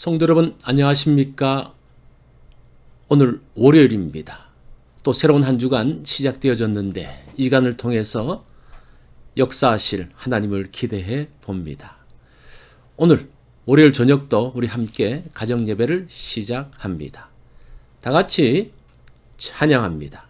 성도 여러분 안녕하십니까? 오늘 월요일입니다. 또 새로운 한 주간 시작되어졌는데 이 시간을 통해서 역사하실 하나님을 기대해 봅니다. 오늘 월요일 저녁도 우리 함께 가정 예배를 시작합니다. 다 같이 찬양합니다.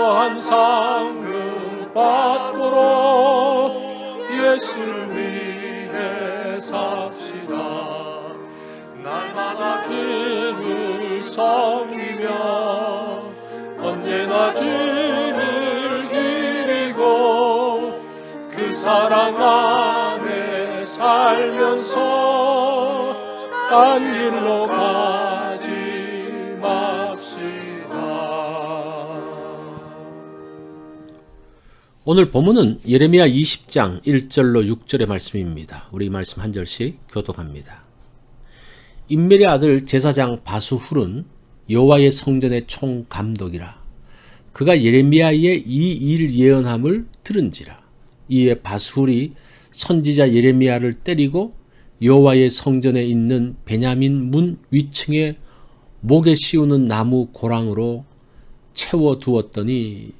이러한 상급 받도록 예수를 위해 삽시다. 날마다 주를 섬기며 언제나 주를 기리고 그 사랑 안에 살면서 딴 길로 가 오늘 본문은 예레미야 20장 1절로 6절의 말씀입니다. 우리 말씀 한 절씩 교독합니다. 인멜의 아들 제사장 바수훌은 여호와의 성전의 총감독이라 그가 예레미야의 이 일 예언함을 들은지라 이에 바수훌이 선지자 예레미야를 때리고 여호와의 성전에 있는 베냐민 문 위층에 목에 씌우는 나무 고랑으로 채워 두었더니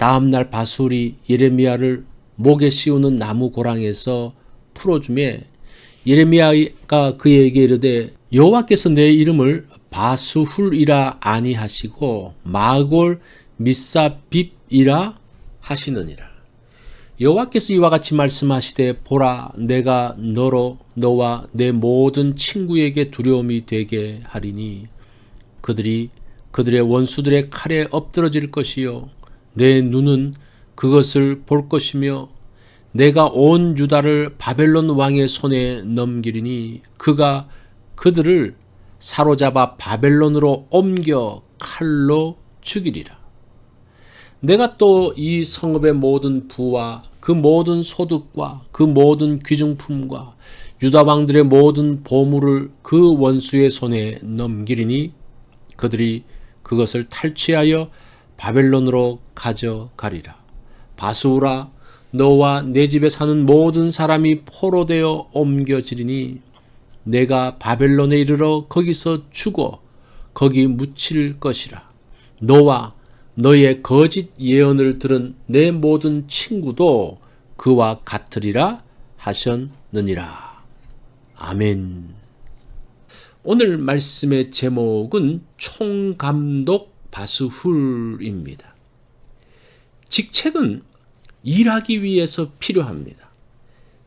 다음 날 바술이 예레미야를 목에 씌우는 나무 고랑에서 풀어주매 예레미야가 그에게 이르되 여호와께서 내 이름을 바수훌이라 아니하시고 마골 미사빕이라 하시느니라. 여호와께서 이와 같이 말씀하시되 보라 내가 너로 너와 내 모든 친구에게 두려움이 되게 하리니 그들이 그들의 원수들의 칼에 엎드러질 것이요 내 눈은 그것을 볼 것이며 내가 온 유다를 바벨론 왕의 손에 넘기리니 그가 그들을 사로잡아 바벨론으로 옮겨 칼로 죽이리라. 내가 또 이 성읍의 모든 부와 그 모든 소득과 그 모든 귀중품과 유다 왕들의 모든 보물을 그 원수의 손에 넘기리니 그들이 그것을 탈취하여 바벨론으로 가져가리라. 바수라 너와 내 집에 사는 모든 사람이 포로되어 옮겨지리니 내가 바벨론에 이르러 거기서 죽어 거기 묻힐 것이라. 너와 너의 거짓 예언을 들은 내 모든 친구도 그와 같으리라 하셨느니라. 아멘. 오늘 말씀의 제목은 총감독 바수훌입니다. 직책은 일하기 위해서 필요합니다.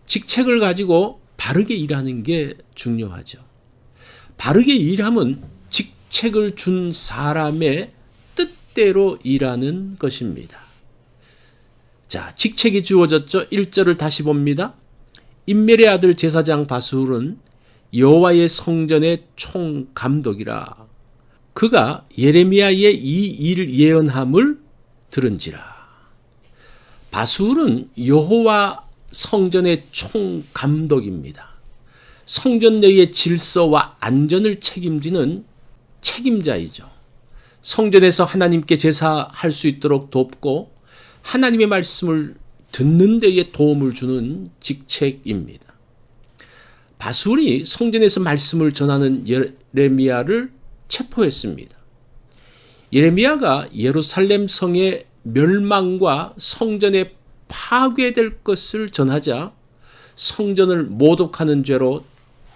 직책을 가지고 바르게 일하는 게 중요하죠. 바르게 일함은 직책을 준 사람의 뜻대로 일하는 것입니다. 자, 직책이 주어졌죠. 1절을 다시 봅니다. 인멜의 아들 제사장 바술은 여호와의 성전의 총감독이라 그가 예레미야의 이 일 예언함을 들은지라 바술은 여호와 성전의 총감독입니다. 성전 내의 질서와 안전을 책임지는 책임자이죠. 성전에서 하나님께 제사할 수 있도록 돕고 하나님의 말씀을 듣는 데에 도움을 주는 직책입니다. 바술이 성전에서 말씀을 전하는 예레미야를 체포했습니다. 예레미야가 예루살렘 성의 멸망과 성전의 파괴될 것을 전하자 성전을 모독하는 죄로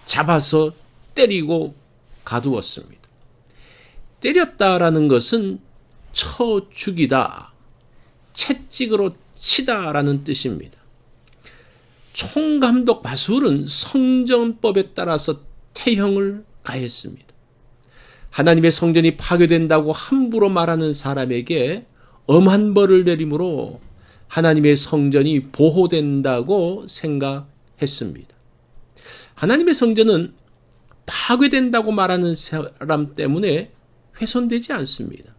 잡아서 때리고 가두었습니다. 때렸다라는 것은 쳐 죽이다, 채찍으로 치다라는 뜻입니다. 총감독 바술은 성전법에 따라서 태형을 가했습니다. 하나님의 성전이 파괴된다고 함부로 말하는 사람에게 엄한 벌을 내림으로 하나님의 성전이 보호된다고 생각했습니다. 하나님의 성전은 파괴된다고 말하는 사람 때문에 훼손되지 않습니다.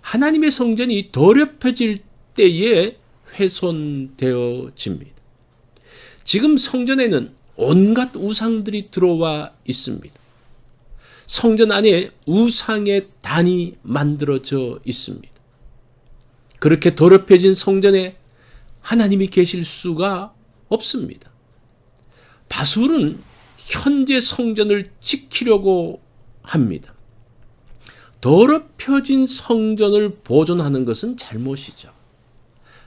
하나님의 성전이 더럽혀질 때에 훼손되어집니다. 지금 성전에는 온갖 우상들이 들어와 있습니다. 성전 안에 우상의 단이 만들어져 있습니다. 그렇게 더럽혀진 성전에 하나님이 계실 수가 없습니다. 바술은 현재 성전을 지키려고 합니다. 더럽혀진 성전을 보존하는 것은 잘못이죠.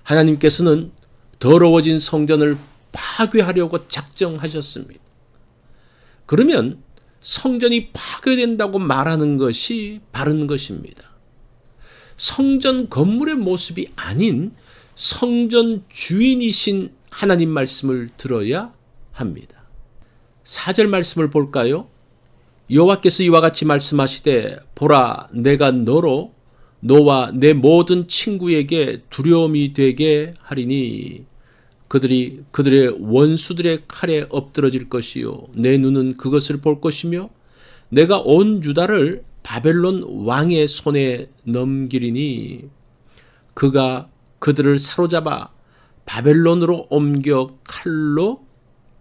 하나님께서는 더러워진 성전을 파괴하려고 작정하셨습니다. 그러면 성전이 파괴된다고 말하는 것이 바른 것입니다. 성전 건물의 모습이 아닌 성전 주인이신 하나님 말씀을 들어야 합니다. 4절 말씀을 볼까요? 여호와께서 이와 같이 말씀하시되 보라 내가 너로 너와 내 모든 친구에게 두려움이 되게 하리니 그들이 그들의 원수들의 칼에 엎드러질 것이요 내 눈은 그것을 볼 것이며 내가 온 유다를 바벨론 왕의 손에 넘기리니 그가 그들을 사로잡아 바벨론으로 옮겨 칼로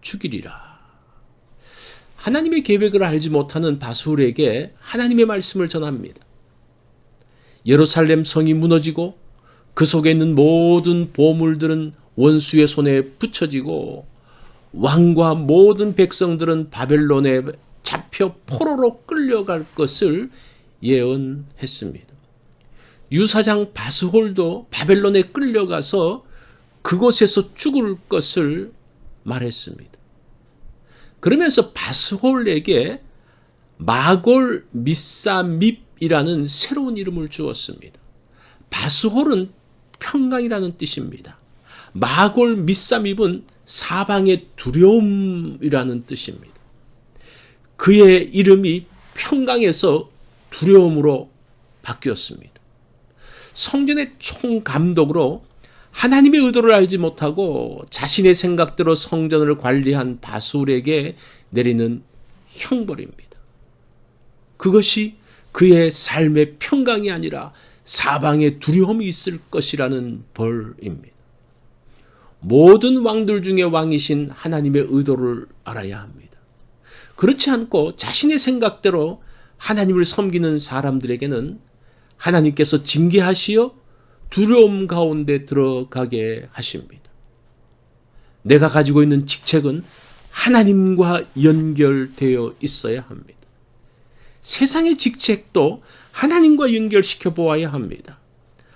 죽이리라. 하나님의 계획을 알지 못하는 바술에게 하나님의 말씀을 전합니다. 예루살렘 성이 무너지고 그 속에 있는 모든 보물들은 원수의 손에 붙여지고 왕과 모든 백성들은 바벨론에 잡혀 포로로 끌려갈 것을 예언했습니다. 유사장 바스홀도 바벨론에 끌려가서 그곳에서 죽을 것을 말했습니다. 그러면서 바스홀에게 마골 미사밉이라는 새로운 이름을 주었습니다. 바스홀은 평강이라는 뜻입니다. 마골 미사밉은 사방의 두려움이라는 뜻입니다. 그의 이름이 평강에서 두려움으로 바뀌었습니다. 성전의 총감독으로 하나님의 의도를 알지 못하고 자신의 생각대로 성전을 관리한 바술에게 내리는 형벌입니다. 그것이 그의 삶의 평강이 아니라 사방에 두려움이 있을 것이라는 벌입니다. 모든 왕들 중에 왕이신 하나님의 의도를 알아야 합니다. 그렇지 않고 자신의 생각대로 하나님을 섬기는 사람들에게는 하나님께서 징계하시어 두려움 가운데 들어가게 하십니다. 내가 가지고 있는 직책은 하나님과 연결되어 있어야 합니다. 세상의 직책도 하나님과 연결시켜 보아야 합니다.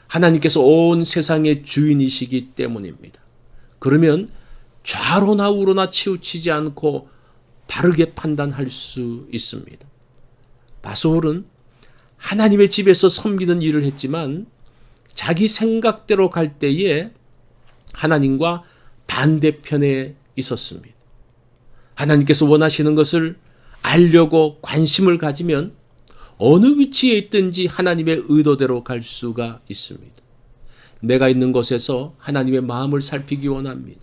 하나님께서 온 세상의 주인이시기 때문입니다. 그러면 좌로나 우로나 치우치지 않고 바르게 판단할 수 있습니다. 바솔은 하나님의 집에서 섬기는 일을 했지만 자기 생각대로 갈 때에 하나님과 반대편에 있었습니다. 하나님께서 원하시는 것을 알려고 관심을 가지면 어느 위치에 있든지 하나님의 의도대로 갈 수가 있습니다. 내가 있는 곳에서 하나님의 마음을 살피기 원합니다.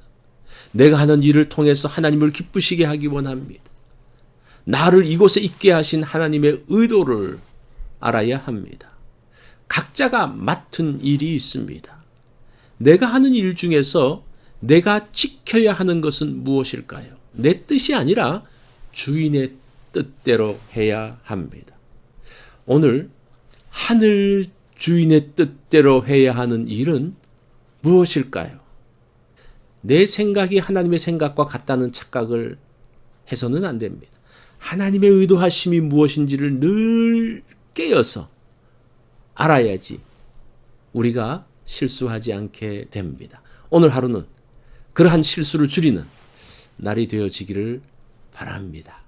내가 하는 일을 통해서 하나님을 기쁘시게 하기 원합니다. 나를 이곳에 있게 하신 하나님의 의도를 알아야 합니다. 각자가 맡은 일이 있습니다. 내가 하는 일 중에서 내가 지켜야 하는 것은 무엇일까요? 내 뜻이 아니라 주인의 뜻대로 해야 합니다. 오늘 하늘 주인의 뜻대로 해야 하는 일은 무엇일까요? 내 생각이 하나님의 생각과 같다는 착각을 해서는 안 됩니다. 하나님의 의도하심이 무엇인지를 늘 깨어서 알아야지 우리가 실수하지 않게 됩니다. 오늘 하루는 그러한 실수를 줄이는 날이 되어지기를 바랍니다.